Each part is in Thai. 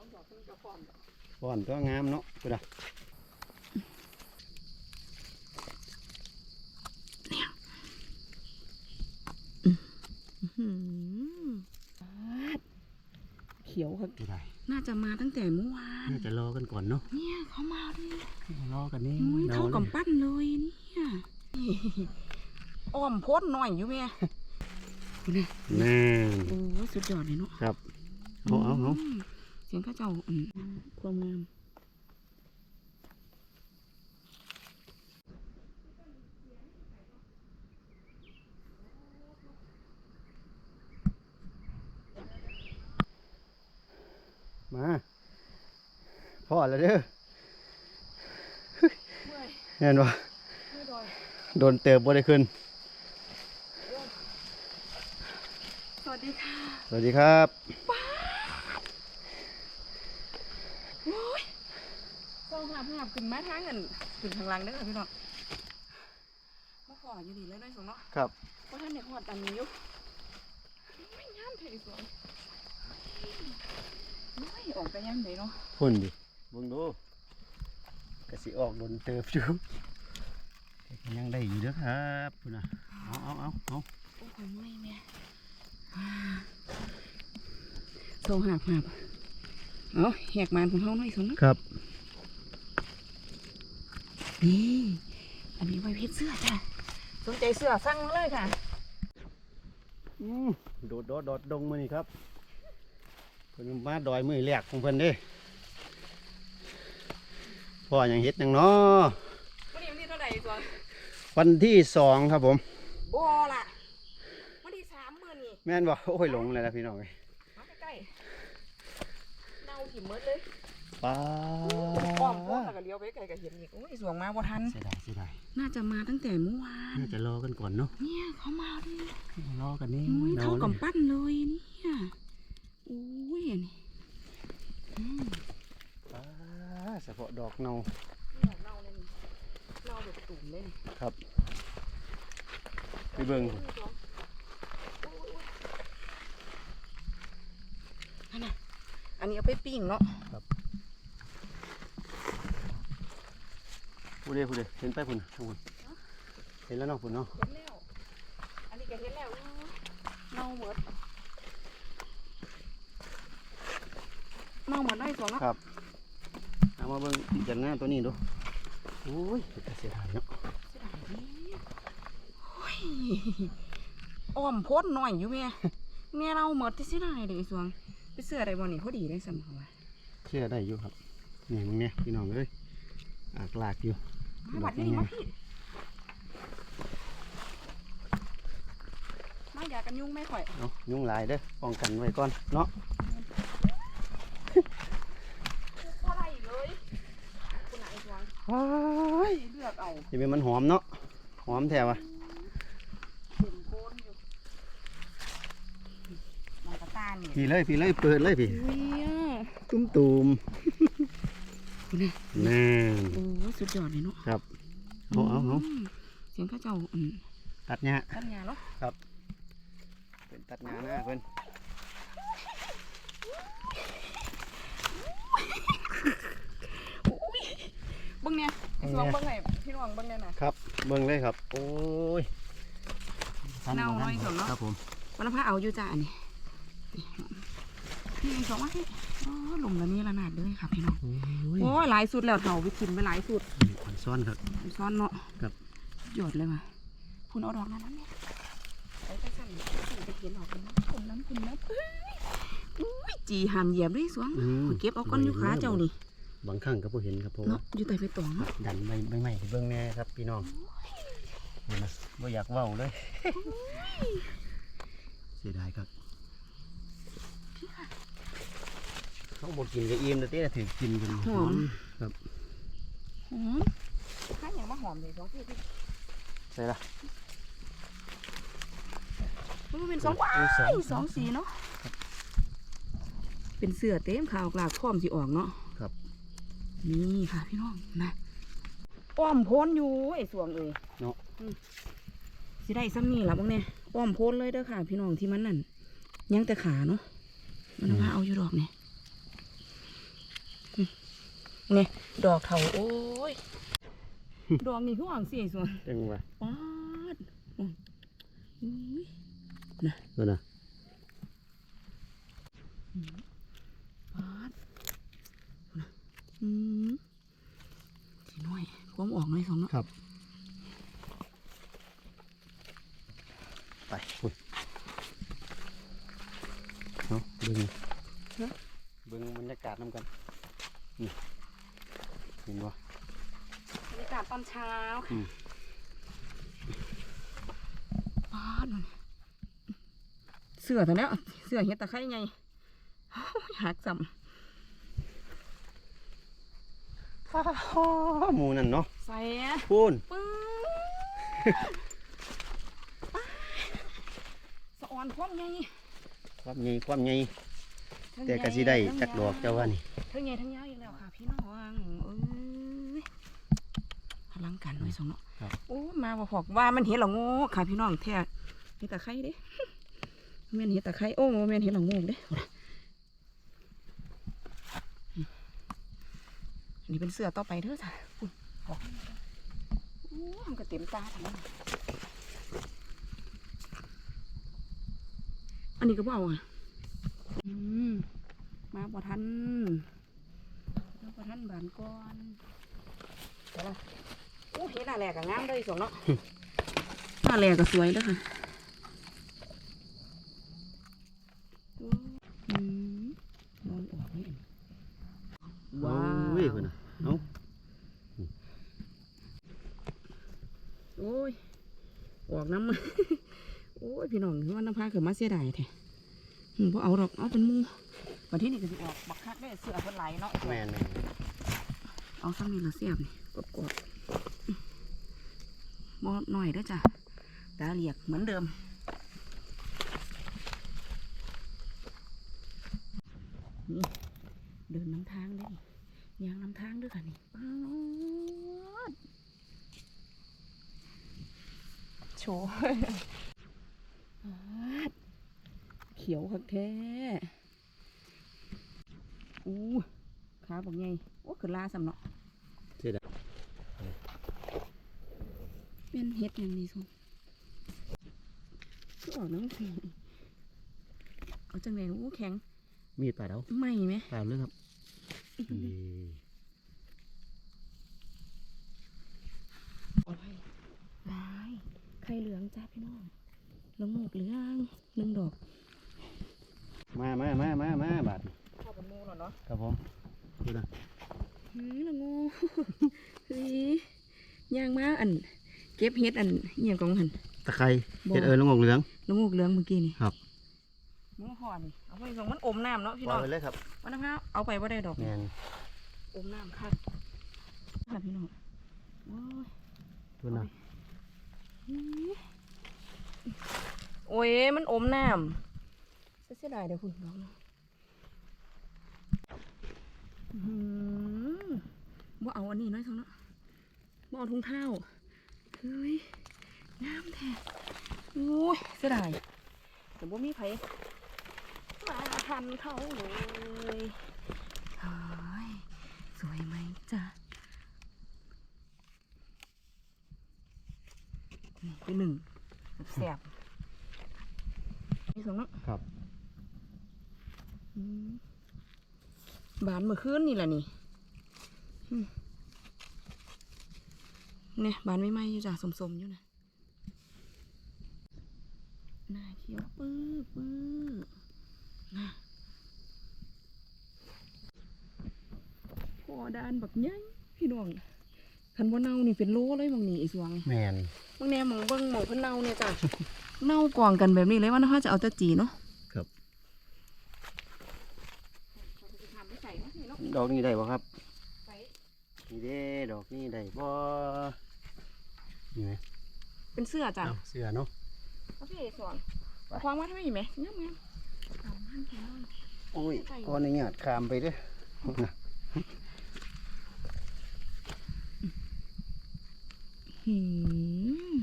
องดอกเพิ่งจะฟอนดอกฟอนก็งามเนาะกูดะเขียวครับกูได้น่าจะมาตั้งแต่เมื่อวาน น่าจะรอกันก่อนเนาะ เนี่ยเขามาดิรอกันนี่เท่ากับปั้นเลยเนี่ยอ้อมโพดหน่อยอยู่แม่คุณน่ะน่าโอ้สุดยอดเลยเนาะ ครับ เอาเอาเอา สียงเข้าเจ้าอืมความงามมาพ่อแล้วเด้อเมื่อยเห็นปะเมื่อยดอยโดนเติบบ่ได้ขึ้น สวัสดีค่ะ สวัสดีครับ โอ้ยต้องหาภาพขึ้นมาทางเงินขึ้นทางหลังได้อค่ะพี่น้องมาขออยู่ดีเลยด้วยสงเนาะครับเพราะท่านเนี่ยหอดอันนี้อยู่ไม่งามเทสวยไม่ออกไปยังไงเนาะพุ่นดิเบิ่งดูกะสิออกโดนเติบอยู่แต่ก็ยังได้อยู่เด้อครับพุ่นน่ะเอาเอาเอาเอาโอ้ยไม่แม่โซ่หักหักเอาแหกมานของเขาหน่อยสงนะครับ นี่อันนี้ไว้เพชรเสื้อจ้ะสนใจเสื้อสั่งมาเลยค่ะอืมโดดโดดโดดดงมานี่ครับเพิ่นมาดอยมือแรกของเพิ่นเด้พ่อยังเฮ็ดหยังเนาะวันนี้วันที่เท่าไหร่ตัววันที่สองครับผมบอล่ะวันที่สามหมื่นนี่แม่นบอกโอ้ยหลงเลยนะพี่น้องเอ้ยมาใกล้ๆเน่าถิ่มเมดเลย ป้าป้อมป้อมแล้วก็เลี้ยวไปไกลก็เห็นอีกโอ้ยสวงมาบ่ทันเสียดายเสียดายน่าจะมาตั้งแต่เมื่อวานน่าจะรอกันก่อนเนาะเนี่ยเขามาดิรอกันนี่อุ้ยรอเท่าเลกับยปั้นเลยเนี่ยอุ้ยนี่อืมป้าเฉพาะดอกเนาเนี่ยเน่าเลยนี่เน่าแบบตุ่มเลยนี่ครับไปเบิ่งอันน่ะอันนี้เอาไปปิ้งเนาะ ผู้ใดผู้ใดเห็นไปพุ่นน่ะทั้งพุ่นเห็นแล้วเนาะพุ่นเนาะเห็นแล้วอันนี้ก็เห็นแล้วอู้เน่าหมดเน่าหมดได้สองเนาะครับเอามาเบิ่งจังหน้าตัวนี้ดูโอ้ยเป็นเสียดายเนาะเสียดายดิโอ้ยอ้อมโพดหน่อยอยู่แม่แม่เราหมดที่เสียดายเลยไอ้สวงไปเสื้ออะไรบ่นี่พอดีได้สำหรับว่าเชื่อได้อยู่ครับนี่มึงเนี่ยพี่น้องเอ้ยอากลากอยู่ มาบัดนี้มาพี่มาอยากกันยุ่งไม่ข่อยเอายุงหลายเด้อป้องกันไว้ก่อนเนาะเท่าไรเลยคุณไหนสวงว้ายเลือกเอาจะเป็นมันหอมเนาะหอมแถวอะเต็มโคนอยู่มองกระตานี่พี่เลยพี่เลยเปิดเลยพี่อุ้ยอะตุ้มตูม คุณน่ะน่าโอ้สุดยอดเลยเนาะครับเอาเอาเอามเสียงเข้าเจ้าอืมตัดหญ้าตั้งงานเนาะเป็นตัดหญ้าหน้าเพิ่นเบิ้งเนี่ยไอ้สวงเบิ้งไงพี่น้องเบิ้งเนี่ยนะครับ เบิ่งเลยครับ โอ้ยเน่าน้อยสุดเนาะครับผมวันละพระเอาอยู่จ้าอันนี้ นี่ไอ้สวงว่าพี่อ๋อหลุมละนี่ละนาดเลยค่ะพี่น้องโอ้ยโอ้ยหลายสุดแล้วเถาไปกินไปหลายสุดขอนซ้อนครับซ้อนเนาะครับหยดเลยว่ะคุณเอาดอกนั้นนั่นเนี่ยไปจะสั่นไปเขียนดอกนั้นคุณน้ำคุณน้ำเอ้ยอุ้ยจีหามเหยียบด้วยสวงอืมเก็บเอาก้อนอยู่ขาเจ้านี่บางครั้งก็บ่เห็นครับผมเนาะอยู่ใต้ไปตองครับดันใบใบไม้ให้เบิ่งแน่ครับพี่น้องเห็นไหมบ่อยากเว้าเลยเสียดายครับ เขาบอกกินกับอิ่มแต่เต้ถือกินกันหอมครับหอมข้าอย่างมาหอมเลยสองพี่พี่ใช่ละมันเป็นสองว้าโอ้สองยสองสีเนาะเป็นเสือเต็มขาวกลากพร้อมสิออกเนาะครับนี่ค่ะพี่น้องนะอ้อมโพ้นอยู่ไอ้สวงเอ้ยเนาะอืมสิได้ซ้ำนี่ล่ะบ้างเนี่ยอ้อมโพ้นเลยเด้อค่ะ พี่น้องที่มันนั่นยังแต่ขาเนาะมันว่าเอาอยู่ดอกเนี่ย นี่ดอกเถาโอ้ย ดอกนี่คือหวังเสียส่วนจังหวะปาดอุ้ยอุ้ยตัวน่ะปาดนะอืมสีน้อยความออกหน่อยสองเนาะครับ ไปพุ่นเอาเบิ่งเบิ่งบรรยากาศน้ำกันนี่เห็นบ่บรรยากาศตอนเช้าอืค่ะมปาดมันเสือตัวเนี้ยเสือเห็ดตะไคร้ไงโอ้ยหักจฟ้าหมูนั่นเนาะำใส่พูนปึ้งสะออนพร้อมไงความใหญ่ความใหญ่แต่ก็สิได้จักดอกเจ้าว่านี่ทั้งใหญ่ทั้งยาวอีกแล้วค่ะพี่น้องเอ้ยพ ลังกันไว้สองเนาะโอ้มาบ่พอกว่ามันเห็นหรอโง่ค่ะพี่น้องแท้เห็ดตะไคร้เด้แม่นเห็ดตะไคร้โอ้แม่นเห็ดหรอโง่เด้อันนี้เป็นเสื้อต่อไปเด้อจ้ะอุ้ยออกโอ้มันก็เต็มตาทั้งนั้นอันนี้ก็บ่เอาอะอืมมาบ่ทันมาบ่ทันบานก่อนเดี๋ยวละโอ้เห็ดหน้าแหลกก็งามเลยสองเนาะหน้าแหลกก็สวยเด้อค่ะอืมมองออกนี่ว้าวโอ้ยพุ่นน่ะเอ้าโอ้ย ออกน้ำโอ้ย พี่น้องว่าน้ำพาเกิดมาเสียดายแท้อืมพอเอาดอกเอาเป็นหมูวันที่นี่ก็สิออกบักคักได้เสือเพิ่นไหลเนาะแม่นแม่นเอาซ้ำนี่ละเสียบนี่กดกด บ่หน่อยด้อจ้ะตาเหลียกเหมือนเดิม นี่เดินน้ำทางด้ยางน้ำทางด้วยค่ะนี่ป๊าดโชว์ปดเขียวคักแท้อู้ขาบอกไงโอ้คือลาสำเนาะเสียดา เป็นเฮ็ดอย่างนี้ส่งคือออกน้ำแข็งเอาจังเลยโอ้แข็ง มีดปาดเอาไหม่ไหมปาดเลยครับนี่โอ้ยลายไข่เหลืองจ้าพี่น้องละโงกเหลืองหนึ่งดอก มามามามามาบาดเข้ากับมูแล้วเนาะครับผมดูนะเฮ้ยละโงเฮ้ยย่างมาอัน เก็บเฮ็ดอันเหี่ยงกองหันตะไคร้บ่เห็ดเอิญลงอกเหลืองละโงกเหลืองเมื่อกี้นี่ครับมูห่อนี่เอาไปส่งมันอมน้ำเนาะพี่ปน้ล่อองยไปเลยครับวันนั้นเอาไปว่าได้ดอกแม่นอมน้ำค่ะค่ะพี่น้องโอ้ยดูนะโอ้ยมันอมน้ำเสียดายเดี๋ยวคุณน้องนะอื้อหือบ่เอาอันนี้น้อยทั้งนั้นบ่เอาถุงเท้า เฮ้ยน้ำแท้โอ้ยเสียดายแต่บ่มีไผมาทันเขาเลยเฮ้ยสวยไหมจ๊ะนี่เป็นหนึ่งแสบนี่สองเนาะครับอืมบานเมื่อคืนนี่แหละนี่อืม เนี่ยบานไม่ไหมอยู่จ้ะสมๆอยู่นะหน้าเขียวปื้อปื้อนะพอดานแบบใหญ่พี่น้องคันว่าเน่านี่เป็นโลเลยบางนี่ไอ้สวงแม่นบางแนวมองเบิ้งหมองเพิ่นเน่าเนี่ยจ้ะเน่ากองกันแบบนี้เลยว่าน่าจะเอาแต่จีเนาะครับ ดอกนี้ได้บ่ครับนี่เด้ดอกนี้ได้บ่ นี่ไหมเป็นเสื้อจ้ะเอาเสื้อเนาะเอาพี่สอนเอาควางมาทำไมไหมงามงามเอาหันแขนโอ้ยก่อนในหยาดขามไปเด้อนะหืม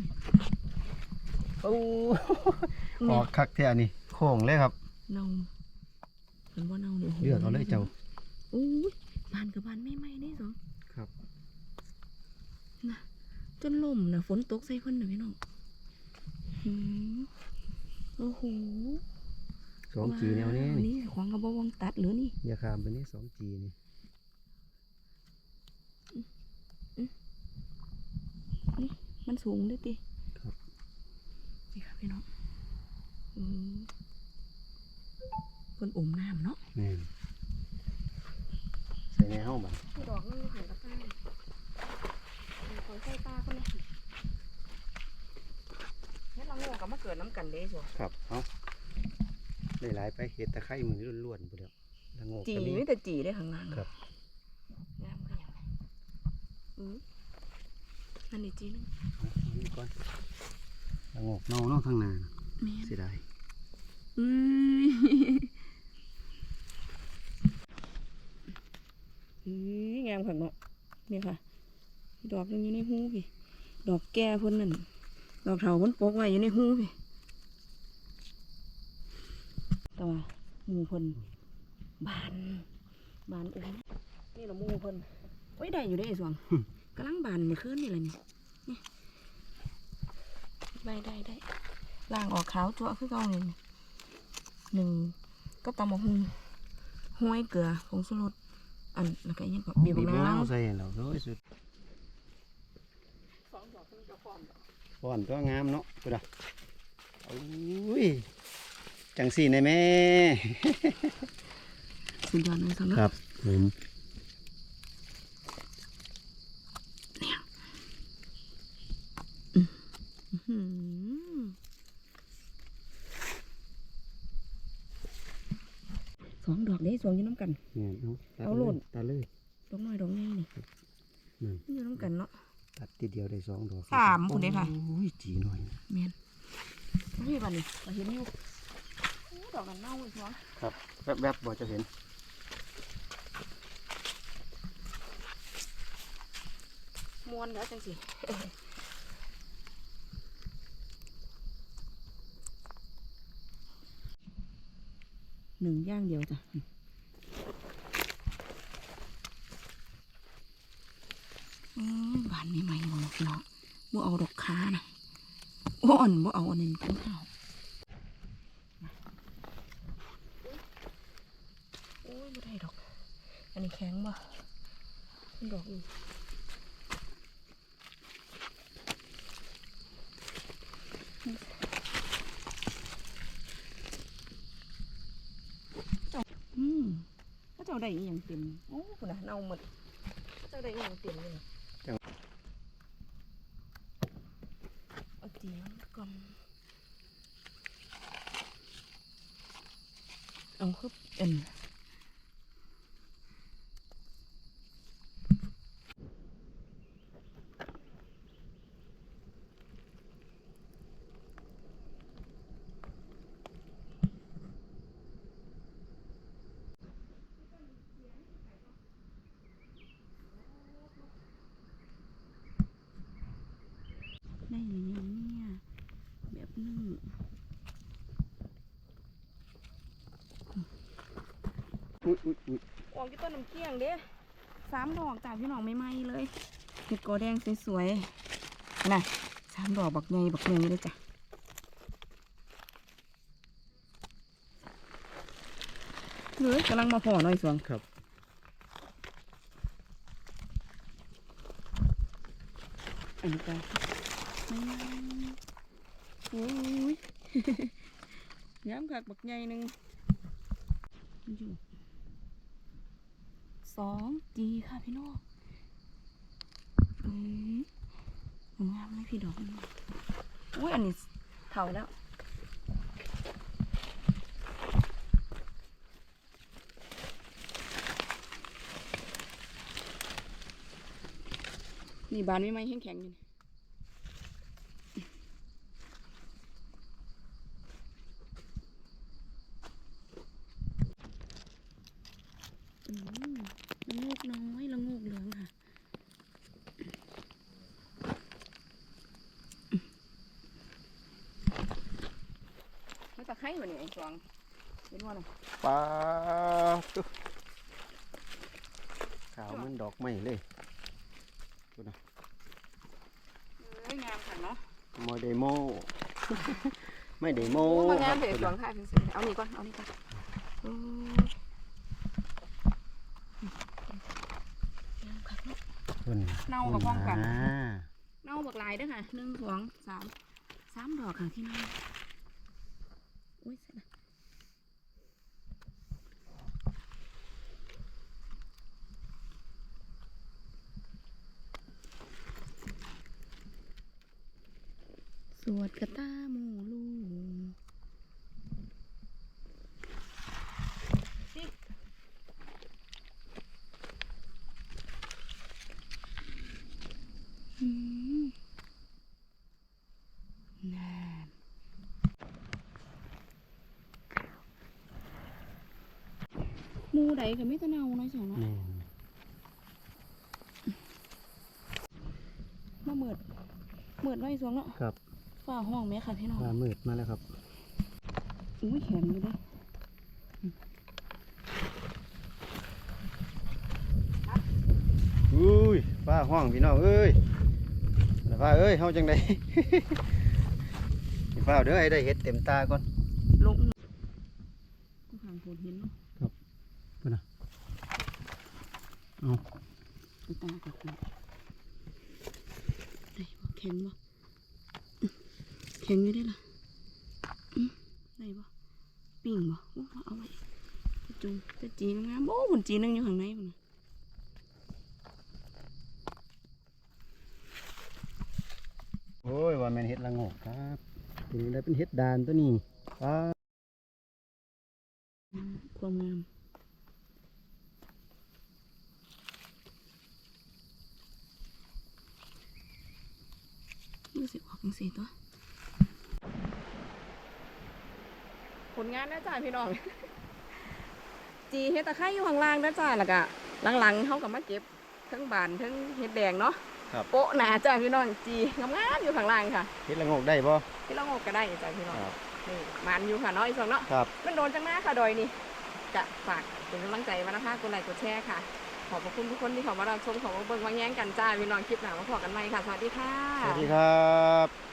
โอ้อเนี่อยกคักแท้นี่โค้งเลยครับเน่าเป็นว่าเน่าเนี่ยเลือกเอาเลยเจ้าโอ้ยบานานกับบานไม่ไหม้นี่สองครับ จนล่มนะฝนตกใส่เพิ่นนะพี่น้องหืมโอ้โหสองจีแนวนี้ว้านี่นี่ขวางกระบอกวงตัดเหรือนี่อย่าขามไปนี่สองจีนี่มันสูงด้วยติครับนี่ค่ะพี่น้องอืมเพิ่นอมน้ำเนาะแม่นใส่ในห้องบันดอกนึงหันตะไคร้ของ ใส่ตาคนนี้เนี่ยเราโง่กับมาเกิดน้ำกันเด้จ้ะครับเอาได้หลายไปเห็ดตะไคร้มือล้วนๆไปเดียวละโงกจีก็มี ไม่แต่จีได้ข้างล่างครับ งามก็ยังไงอืมอันนี้จีนึงเอาอันนี้ก่อนละโงกเน่าเนาะทางหนาน่ะแม่นเสียดายอุ้ยอุ้ยงามขังเนาะนี่ค่ะ ดอกหนึงอยู่ในหูพี่ ดอกแก่เพ่นนั่น ดอกเถาเพ่นปกไว้อยู่ในหูพี่แต่ว่าหมูเพ่นบาน บานอุ้มนี่เราหมูเพ่นโอ้ยได้อยู่ได้ไอ้สวงกำลังบานเมื่อคืนนี่เลยนี่นี่ได้ได้ได้ล่างออกขาวจั่วคือเก่าเลยนี่หนึ่งก็ตำมะฮุงห้วยเกลือผงชูรสอันแล้วก็อิหยังก็บีบบีบมะมะนานาววใส่แล้วโอ้ยสุด สองดอกเพิ่งจะฟอมป้อนตัวงามเนาะกูดะอุ้ยจังสี่ในแม่สุดยอดเลยสำหครัรับบผมอื้อหือสองดอกนี้สองอยู่น้ำกันเนี่ยเอาตัดเอาโหล่นตัดเลยดอกน้อยดอกใหญ่นี่นั่นอยู่น้ำกันเนาะ ตัดทีเดียวได้สองดอกสามคุณเด้ค่ะโอ้ยจีหน่อยเมียนนี่บันนี่มาเห็นอยู่โอ้ดอกกันเน่าเลยสวงครับแวบๆบ่จะเห็นมวนแล้วจังสิหนึ่งย่างเดียวจ้ะอืมบานไม่ไหมบ่พี่น้อง บ่เอาดอกค้านะบ่อ่อนบ่เอาอันนี้ของเฮาโอ้ยบ่ได้ดอก อันนี้แข็งบ่มันดอกอีกอืมพระเจ้าได้อีหยังเต็ม โอ้คุณนะเน่าหมด เจ้าได้อีหยังเต็มเลยนะเอาเตียงก่อนเอาคือเอ็นได้อีหยังเนี่ยแบบนึง อุ้ยอุ้ยอุ้ยออกที่ต้นน้ำเกี้ยงเด้สามดอกจากพี่น้องไม่ไหม้เลยเห็ดกอแดงสวยๆน่ะสามดอกบักใหญ่บักใหญ่เลยจ้ะเฮ้ยกำลังมาพอหน่อยสวงครับอันนี้ก็ไม่ไหม้โอ้ยย้ำคักบักใหญ่หนึ่งอยู่ สองจีค่ะพี่น้องเอ้ยงามเลยพี่ดอกอุ้ยอันนี้เท่าแล้วนี่บานไม่ไหมแข็งแข็งๆอยู่นี่อืมละโงกน้อยละโงกเหลืองค่ะ มันตะ ไคร้มาเนี่ยไอ้จวงเห็นว่าน่ะปลาตุ๊ขาวเหมันดอกไม้เลยเอ้ยงามค่ะเนาะโมเดโมไม่เดโมโอ้มางามเถอะสวงค่ะเพิ่นเอานี่ก่อนเอานี่ก่อนอ้ยงามคุณเน่ากับพ้อมกัน เน่าบักหลายเด้อค่ะหนึ่งสองสามสามดอกค่ะที่เน่า อุ้ยเสร็จแล้วสวดกระตามลูสิอืมนานหมู ใดก็ไม่ตะเนาน้อยสองเนาะนี่มาเหมือดเหมือดน้อยสองเนาะครับฝ่าห้องไหมค่ะพี่น้องมามืดมาแล้วครับอุ้ยแขนอยู่เด้อุ้ยฟ้าห้องพี่น้องเอ้ยแล้วฟ้าเอ้ยเฮาจังไดฟ้าเด้อให้ได้เห็ดเต็มตาก่อนลงก็ผ่านโผลหินเนาะ พุ่นน่ะ เอาไปตากับคุณได้บ่แข็งบ่อื้อแข็งอยู่ได้ล่ะอื้อได้บ่ปิ่งบ่โอ้เอาไว้จะจุงจะจีนงามโอ้ผลจีนนึงอยู่ข้างในพุ่นน่ะโอ้ยว่าแม่นเห็ดละโงกครับทีนี้ได้เป็นเห็ดดานตัวนี้ฟ้าอืมความงามรู้ สึกออกจังสีตัวผลงานนะจ้าพี่น้อง จีเฮ็ดตะไคร้อยู่ข้างล่างนะจ้าแล้วก็หลังๆเขาก็มาเก็บทั้งบานทั้งเฮ็ดแดงเนาะครับ โปะหนาจ้าพี่น้องจีงามๆอยู่ข้างล่างค่ะเห็ดละโงกได้บ่ที่เรางกก็ได้จ้าพี่น้องครับ นี่มันอยู่ค่ะเนาะอีกสองเนาะครับ มันโดนจังหน้าค่ะดอยนี่จะฝากเป็นกำลังใจมานะคะกดไลค์กดแชร์ค่ะ ขอบพระคุณทุกคนที่เข้ามารับชมของมาเบิ่งมาแย่งกันจ้าพี่น้องคลิปหน้ามาพอกันใหม่ค่ะสวัสดีค่ะ สวัสดีครับ